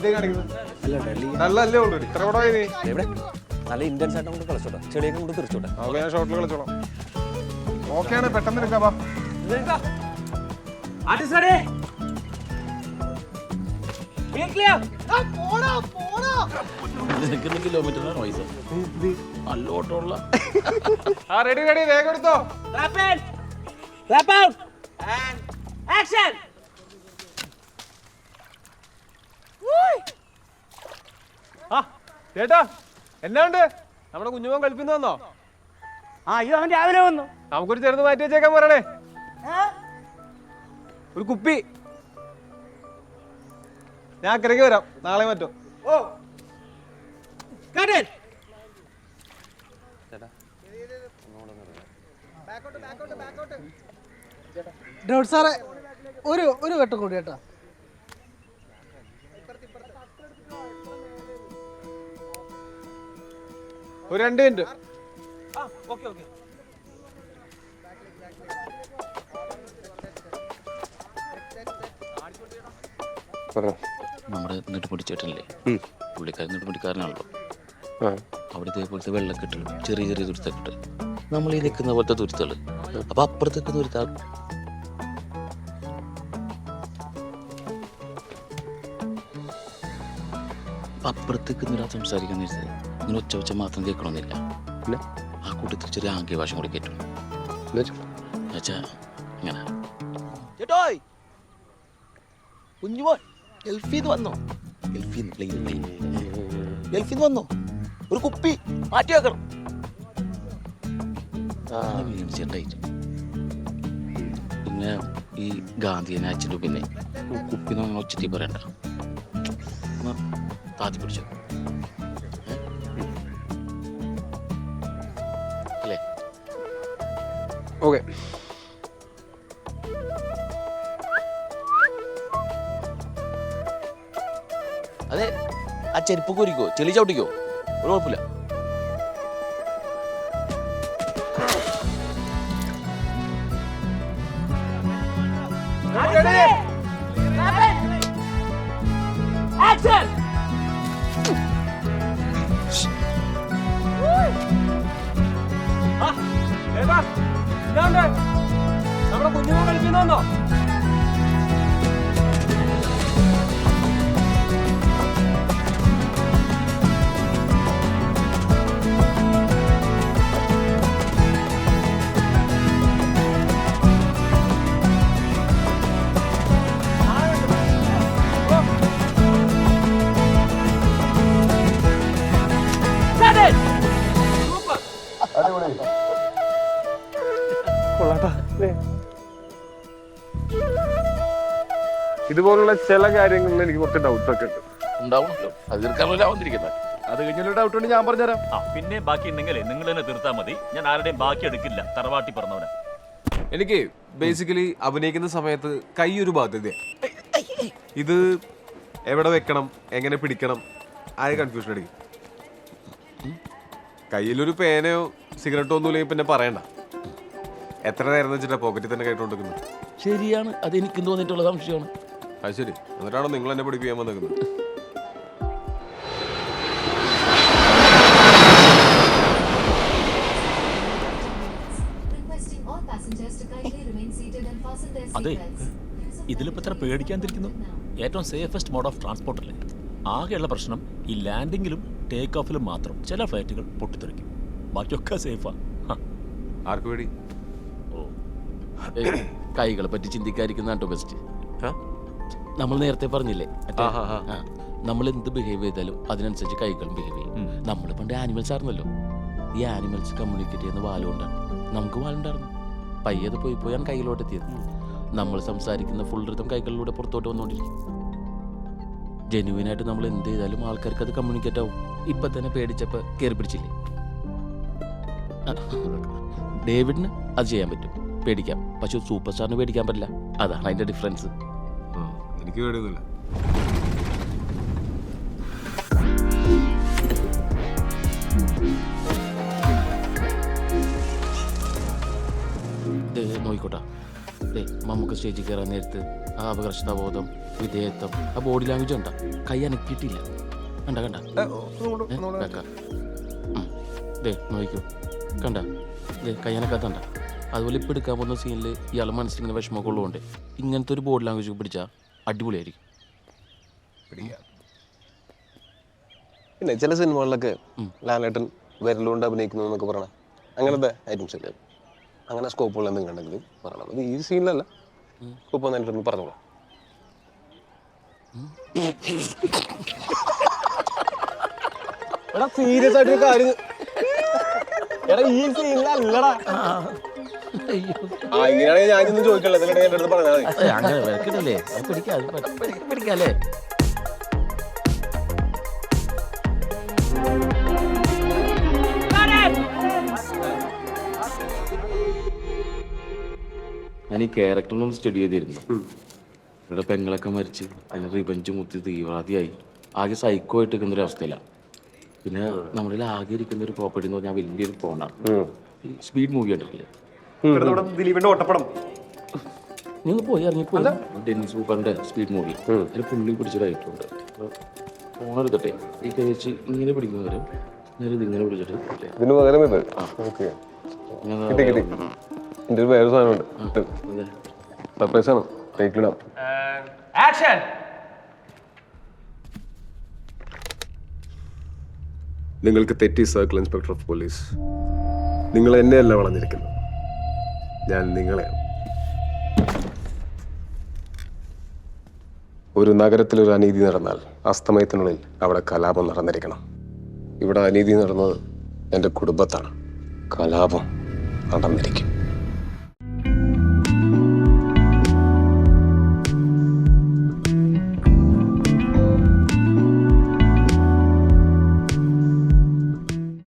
ഇതേ കാണിക്കുന്നത്. അല്ല ഡൽഹി. നല്ലല്ലേ ഉള്ളൂ. ഇത്ര കൂടെ നീ. എവിടെ? നല്ല ഇന്റൻസ് ആയിട്ട് കൊണ്ട് കളിച്ചോട്ടെ. ചെളിയൊക്കെ കൊണ്ട് തിരിച്ചോട്ടെ ഓക്കെ ഞാൻ ഷോട്ടിൽ കളിച്ചോളാം. ഓക്കെയാണ് പെട്ടെന്ന് എടുക്കാം വാ. നിൽക്കുന്ന കിലോമീറ്ററിന് നോയ്സ് നല്ല ഓട്ടമുള്ള ആ റെഡി റെഡി വേഗം എടുത്തോ. ചേട്ടാ എന്നാ ഉണ്ട്? നമ്മുടെ കുഞ്ഞുമോൻ കളിപ്പിന്ന് വന്നോ? ആ ഇത് അവൻ രാവിലെ വന്നു. നമുക്കൊരു ചേർന്ന് മാറ്റി വെച്ചേക്കാൻ പറയണേ ഒരു കുപ്പി. ഞാൻ അക്കരയ്ക്ക് വരാം. നാളെ മറ്റോ. ഓ. ഡോക്ടർ ഡോട്ട് സാറേ ഒരു ഒരു വെട്ടം കൂടി കേട്ടോ. ഒരു രണ്ട് മിനിറ്റ്. Okay okay. നമ്മുടെ നെടുമുടി ചേട്ടനില്ലേ പുള്ളിക്കാരൻ നെടുമുടിക്കാരനാണല്ലോ അവിടെ ഇതേപോലത്തെ വെള്ളക്കെട്ടുകൾ ചെറിയ ചെറിയ തുരുത്തൊക്കെ നമ്മൾ ഈ നിൽക്കുന്ന പോലത്തെ തുരുത്തുകൾ അപ്പൊ അപ്പുറത്തേക്ക് തുരുത്താ. അപ്പുറത്തേക്ക് നിരാ സംസാരിക്കുന്ന ഇങ്ങനെ ഒച്ച ഒച്ച മാത്രം കേൾക്കണമെന്നില്ല. പിന്നെ? ആ കൂട്ടത്തിൽ ചെറിയ ആംഗ്യ ഭാഷ കൂടി കേട്ടു. എന്നുവെച്ചാ ഇങ്ങനെ. ചേട്ടോയ്! കുഞ്ഞുമോൻ ഗൾഫീന്ന് വന്നോ? ഗൾഫീന്ന് പ്ലെയിൻ വന്നോ? ഒരു കുപ്പി മാറ്റി വെക്കണം. ചേട്ടായിട്ട് പിന്നെ ഈ ഗാന്ധിയനെ അച്ഛന്റെ പിന്നെ. കുപ്പി അങ്ങനെ ഒച്ചത്തി പറയണ്ട. താത്തി പിടിച്ചോ. ഓക്കെ അതെ ആ ചെരുപ്പ് കുരിക്കോ? ചെളി ചവിട്ടിക്കോ? ഒരു കുഴപ്പമില്ല. Action. ഇതാണ്ട് നമ്മുടെ കുഞ്ഞുമോൻ കളിക്കുന്നോ it. കൊള്ളാട്ടാ ഇതുപോലുള്ള ചില കാര്യങ്ങളിൽ എനിക്ക് കുറച്ച് ഡൗട്ട്സ് ഒക്കെ ഉണ്ട്. ഉണ്ടാവണല്ലോ അത് തീർക്കാനല്ലോ വന്നിരിക്കുന്നത് അത് കഴിഞ്ഞൊരു ഡൗട്ട് ഉണ്ട് ഞാൻ പറഞ്ഞുതരാം. ആ പിന്നെ ബാക്കി ഉണ്ടെങ്കിലേ നിങ്ങൾ തന്നെ തീർത്താൽ മതി. ഞാൻ ആരുടെയും ബാക്കി എടുക്കില്ല. തറവാട്ടി പറഞ്ഞവനെ. എനിക്ക് ബേസിക്കലി അഭിനയിക്കുന്ന സമയത്ത് കൈ ഒരു ബാധ്യതയാണ് ഇത് എവിടെ വെക്കണം എങ്ങനെ പിടിക്കണം ആയ കൺഫ്യൂഷൻ അടിക്കും. കയ്യിലൊരു പേനയോ സിഗരറ്റോ ഒന്നുമില്ലെങ്കിൽ പിന്നെ പറയണ്ട. എത്ര നേരം വെച്ചിട്ടാ പോക്കറ്റിൽ തന്നെ കേട്ടോണ്ടിരിക്കുന്നത് ശരിയാണ്. അത് എനിക്ക് തോന്നിയിട്ടുള്ള സംശയമാണ്. അത് ശരി. എന്നിട്ടാണോ നിങ്ങൾ എന്നെ പഠിപ്പിക്കാൻ വന്നിരിക്കുന്നത്? അതെ. ഇതിലിപ്പോൾ ഇതിലിപ്പോ എത്ര പേടിക്കാതിരിക്കുന്നു ഏറ്റവും സേഫസ്റ്റ് മോഡ് ഓഫ് ട്രാൻസ്പോർട്ട് അല്ലേ? ആകെയുള്ള പ്രശ്നം ഈ ലാൻഡിങ്ങിലും ടേക്ക് ഓഫിലും മാത്രം ചില ഫ്ലൈറ്റുകൾ പൊട്ടിത്തെറിക്കും. ബാക്കിയൊക്കെ സേഫാ ആർക്കു ഓ കൈകളെ പറ്റി ചിന്തിക്കാതിരിക്കുന്ന കേട്ടോ ബെസ്റ്റ് നമ്മൾ നേരത്തെ പറഞ്ഞില്ലേ? നമ്മൾ എന്ത് ബിഹേവ് ചെയ്താലും അതിനനുസരിച്ച് കൈകളും ബിഹേവ് ചെയ്യും. നമ്മൾ പണ്ട് ആനിമൽസ് ആയിരുന്നല്ലോ. ഈ ആനിമൽസ് കമ്മ്യൂണിക്കേറ്റ് ചെയ്യുന്ന വാലുകൊണ്ടാണ്. നമുക്ക് വാലുണ്ടായിരുന്നു. പയ്യത് പോയി പോയാണ് കൈയിലോട്ട് എത്തിയത്. നമ്മൾ സംസാരിക്കുന്ന ഫുൾ ഋതം കൈകളിലൂടെ പുറത്തോട്ട് വന്നുകൊണ്ടിരിക്കും. ജെനുവിനായിട്ട് നമ്മൾ എന്ത് ചെയ്താലും ആൾക്കാർക്ക് അത് കമ്മ്യൂണിക്കേറ്റ് ആവും. ഇപ്പൊ തന്നെ പേടിച്ചപ്പോ കയറി പിടിച്ചില്ലേ? ഡേവിഡിന് അത് ചെയ്യാൻ പറ്റും. പേടിക്കാം. പക്ഷെ സൂപ്പർ സ്റ്റാറിന് പേടിക്കാൻ പറ്റില്ല. അതാണ് അതിന്റെ ഡിഫറൻസ് എനിക്ക് പേടിയൊന്നുമില്ല. നോയിക്കോട്ടാ നമുക്ക് സ്റ്റേജിൽ കയറാൻ നേരത്ത് ആ അപകർഷതാബോധം വിധേയത്വം ആ ബോഡി ലാംഗ്വേജ് കണ്ട. കൈ അനക്കിയിട്ടില്ല. കണ്ട കണ്ട. ദേ നോക്കൂ കണ്ട? ദേ കൈ അനക്കാത്തണ്ട അതുപോലെ ഇപ്പം എടുക്കാൻ പോകുന്ന സീനിൽ ഇയാൾ മനസ്സിലിങ്ങനെ വിഷമമൊക്കെ ഉള്ളതുകൊണ്ട് ഇങ്ങനത്തെ ഒരു ബോർഡ് ലാംഗ്വേജ് പിടിച്ചാൽ അടിപൊളിയായിരിക്കും. പിന്നെ ചില സിനിമകളിലൊക്കെ ലാലേട്ടൻ വിരലുകൊണ്ട് അഭിനയിക്കുന്നു എന്നൊക്കെ പറയണ. അങ്ങനത്തെ ഐറ്റംസ് അല്ലേ അങ്ങനെ സ്കോപ്പുള്ള എന്തെങ്കിലും ഉണ്ടെങ്കിൽ പറയണം. അത് ഈ സീനിലല്ല സ്കോപ്പ് വന്നിട്ട് പറഞ്ഞോളാം. എടാ സീരിയസ് ആയിട്ട് കാര്യം. എടാ ഈ സീനിലല്ലടാ ഞാൻ ഇതൊന്നും ചോദിക്കണില്ല. ഇതിലിടെ എന്റെ അടുത്ത് പറഞ്ഞാൽ മതി. ഏ, അങ്ങനെ വിലക്കിടല്ലേ? അത് പിടിക്കാം അത് പ- പിടി- പിടിക്കാല്ലേ? ഞാൻ ഈ ക്യാരക്ടറിനൊന്ന് സ്റ്റഡി ചെയ്തിരുന്നു. ഇവിടെ പെങ്ങളൊക്കെ മരിച്ച് അതിന് റിവഞ്ച് മുത്തി തീവ്രവാദിയായി. ആകെ സൈക്കോ ആയിട്ട് നിൽക്കുന്ന ഒരു അവസ്ഥയിലാണ് പിന്നെ നമ്മളിൽ ആകെ ഇരിക്കുന്ന ഒരു പ്രോപ്പർട്ടി എന്ന് പറഞ്ഞാൽ വലിയൊരു ഫോണാണ് സ്പീഡ് മൂവി ദിലീപിന്റെ ഓട്ടപ്പടം. നീ ഒന്ന് പോയി. ഇറങ്ങിപ്പോയി ഡെന്നിസ് സൂപ്പറിന്റെ സ്പീഡ് മൂവി അതിൽ പുള്ളി പിടിച്ചതായിട്ടുണ്ട് ഫോൺ എടുക്കട്ടെ? ഈ കഴിച്ച് ഇങ്ങനെ പിടിക്കുന്നവരും നേരെ ഇതിങ്ങനെ പിടിച്ചിട്ട് ഇല്ലേ? ഇതിന് പകരം ഇത്. ഓക്കെ. കിട്ടി കിട്ടി. എന്റെ ഒരു വേറെ സാധനമുണ്ട്. സർപ്രൈസ് ആണ്. ടേക്കിടാം ആക്ഷൻ നിങ്ങൾക്ക് തെറ്റി സർക്കിൾ ഇൻസ്പെക്ടർ ഓഫ് പോലീസ് നിങ്ങൾ എന്നെയല്ല വളഞ്ഞിരിക്കുന്നത്. ഞാൻ നിങ്ങളെ ഒരു നഗരത്തിൽ ഒരു അനീതി നടന്നാൽ അസ്തമയത്തിനുള്ളിൽ അവിടെ കലാപം നടന്നിരിക്കണം. ഇവിടെ അനീതി നടന്നത് എന്റെ കുടുംബത്താണ്. കലാപം നടന്നിരിക്കും.